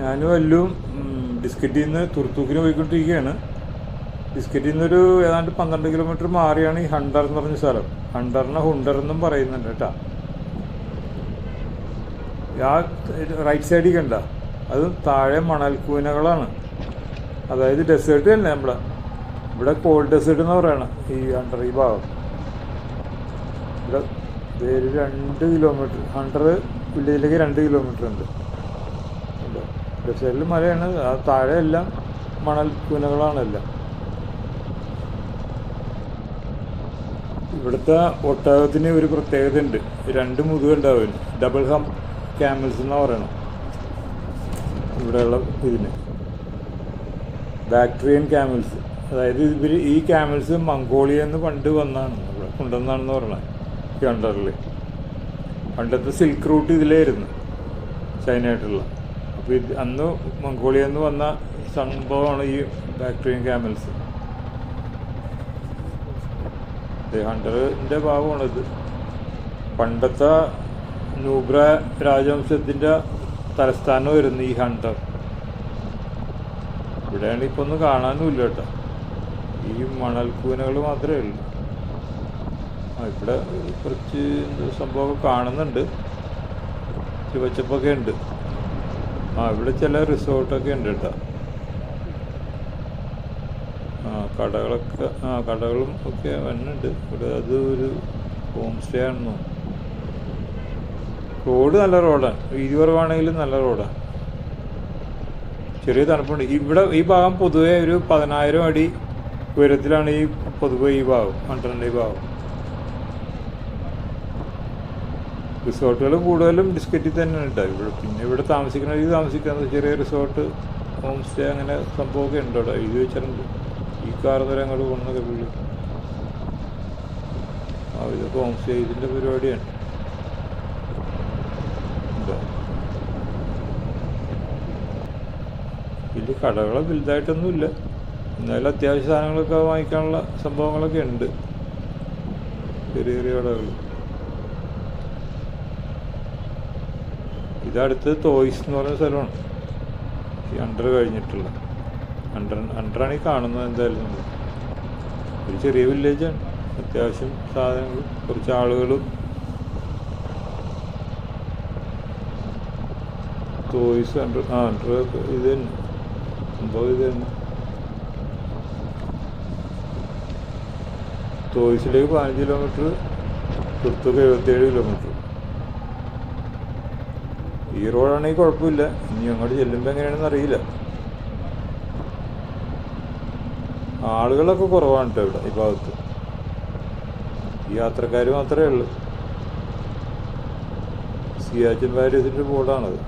ഞാനും എല്ലും ഡിസ്കറ്റിൽ നിന്ന് തുർത്തൂക്കിന് പോയിക്കൊണ്ടിരിക്കുകയാണ്. ഡിസ്കറ്റിൽ നിന്നൊരു ഏതാണ്ട് പന്ത്രണ്ട് കിലോമീറ്റർ മാറിയാണ് ഈ ഹണ്ടർ എന്ന് പറഞ്ഞ സ്ഥലം. ഹണ്ടറിനെ ഹുണ്ടർ എന്നും പറയുന്നുണ്ട് കേട്ടാ. ആ റൈറ്റ് സൈഡിൽ കണ്ട അത് താഴെ മണൽക്കൂനകളാണ്. അതായത് ഡെസേർട്ട് തന്നെ നമ്മളെ? ഇവിടെ കോൾഡ് ഡെസേർട്ട് എന്ന് പറയണം ഈ ഹണ്ടർ ഈ ഭാഗം. ഇവിടെ വേര് രണ്ട് കിലോമീറ്റർ ഹണ്ടർ വില്ലേജിലേക്ക് രണ്ട് കിലോമീറ്റർ ഉണ്ടോ. ലെഫ്റ്റ് സൈഡിൽ മലയാണ്. താഴെ എല്ലാം മണൽ ഇവിടുത്തെ ഒട്ടകത്തിന് ഒരു പ്രത്യേകത ഉണ്ട്. രണ്ട് മുതുകുണ്ടാവും ഡബിൾ ഹം ക്യാമൽസ് എന്നാ പറയണം ഇവിടെയുള്ള ഇതിന്. ബാക്ടീരിയൻ ക്യാമൽസ് അതായത് ഇവർ ഈ ക്യാമൽസ് മംഗോളിയ എന്ന് പണ്ട് വന്നാണ്. ഇവിടെ കൊണ്ടുവന്നാണെന്ന് പറയണത്. ഈ പണ്ടത്തെ സിൽക്ക് റൂട്ട് ഇതിലായിരുന്നു. ചൈനയായിട്ടുള്ള. അപ്പോൾ ഇത് അന്ന് മംഗോളിയ നിന്ന് വന്ന സംഭവമാണ് ഈ ബാക്ടീരിയൻ ക്യാമൽസ് ഹണ്ടറിന്റെ ഭാഗമാണിത്. പണ്ടത്തെ നൂബ്ര രാജവംശത്തിന്റെ തലസ്ഥാനമായിരുന്നു ഈ ഹണ്ടർ. ഇവിടെയാണ് ഇപ്പോൾ ഒന്നും കാണാനുമില്ല കേട്ടോ. ഈ മണൽക്കൂനകൾ മാത്രമേ ഉള്ളൂ. ആ ഇവിടെ കുറച്ച് സംഭവമൊക്കെ കാണുന്നുണ്ട്. ചുവച്ചപ്പൊക്കെ ഉണ്ട്. ആ ഇവിടെ ചില റിസോർട്ടൊക്കെ ഉണ്ട് കേട്ടോ. ആ കടകളൊക്കെ ആ കടകളും ഒക്കെ വന്നിട്ടുണ്ട്. ഇവിടെ അത് ഒരു ഹോം സ്റ്റേ ആണെന്ന് റോഡ് നല്ല റോഡാണ് വീതി കുറവാണെങ്കിലും നല്ല റോഡാണ് ചെറിയ തണുപ്പുണ്ട്. ഇവിടെ ഈ ഭാഗം പൊതുവേ ഒരു പതിനായിരം അടി ഉയരത്തിലാണ് ഈ പൊതുവേ ഈ ഭാഗം പന്ത്രണ്ട് ഈ ഭാഗം. റിസോർട്ടുകൾ കൂടുതലും ഡിസ്കറ്റിൽ തന്നെ ഉണ്ടാവും ഇവിടെ പിന്നെ ഇവിടെ താമസിക്കുന്ന രീതി താമസിക്കുന്നത് ചെറിയ റിസോർട്ട് ഹോം സ്റ്റേ അങ്ങനെ സംഭവമൊക്കെ ഉണ്ട് അവിടെ എഴുതി വെച്ചിട്ടുണ്ട്. ഈ കാർ വരെ അങ്ങോട്ട് പോകുന്നതൊക്കെ പുള്ളി. ആ ഇതൊക്കെ ഹോം സ്റ്റേ ഇതിന്റെ പരിപാടിയാണ്. വലിയ കടകൾ വലുതായിട്ടൊന്നുമില്ല. എന്നാലും അത്യാവശ്യ സാധനങ്ങളൊക്കെ വാങ്ങിക്കാനുള്ള സംഭവങ്ങളൊക്കെ ഉണ്ട്. ചെറിയ ചെറിയ കടകൾ ഇതടുത്ത് തോയ്സ് എന്ന് പറയുന്ന സ്ഥലമാണ്. ഈ അണ്ടർ കഴിഞ്ഞിട്ടുള്ള അണ്ടർ അണ്ടറാണ് ഈ കാണുന്നത് എന്തായാലും നമ്മൾ ഒരു ചെറിയ വില്ലേജാണ് അത്യാവശ്യം സാധനങ്ങൾ കുറച്ച് ആളുകളും. തോയ്സ് അണ്ടർ ആ അണ്ടർ ഇത് തന്നെ. സംഭവം ഇത് തന്നെ. തോയ്സിലേക്ക് പതിനഞ്ച് കിലോമീറ്റർ പുറത്തൊക്കെ എഴുപത്തിയേഴ് കിലോമീറ്റർ ഈ റോഡാണെങ്കിൽ കുഴപ്പമില്ല. ഇനി അങ്ങോട്ട് ചെല്ലുമ്പോൾ എങ്ങനെയാണെന്ന് അറിയില്ല. ആളുകളൊക്കെ കുറവാണ് കേട്ടോ ഇവിടെ ഈ ഭാഗത്ത്. ഈ യാത്രക്കാർ മാത്രമേ ഉള്ളൂ. സിയാച്ചിൻ വാരിയസിന്റെ ബോർഡാണത്.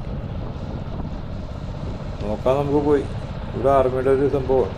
നോക്കാം നമുക്ക് പോയി. ഇവിടെ ആർമിയുടെ ഒരു സംഭവമാണ്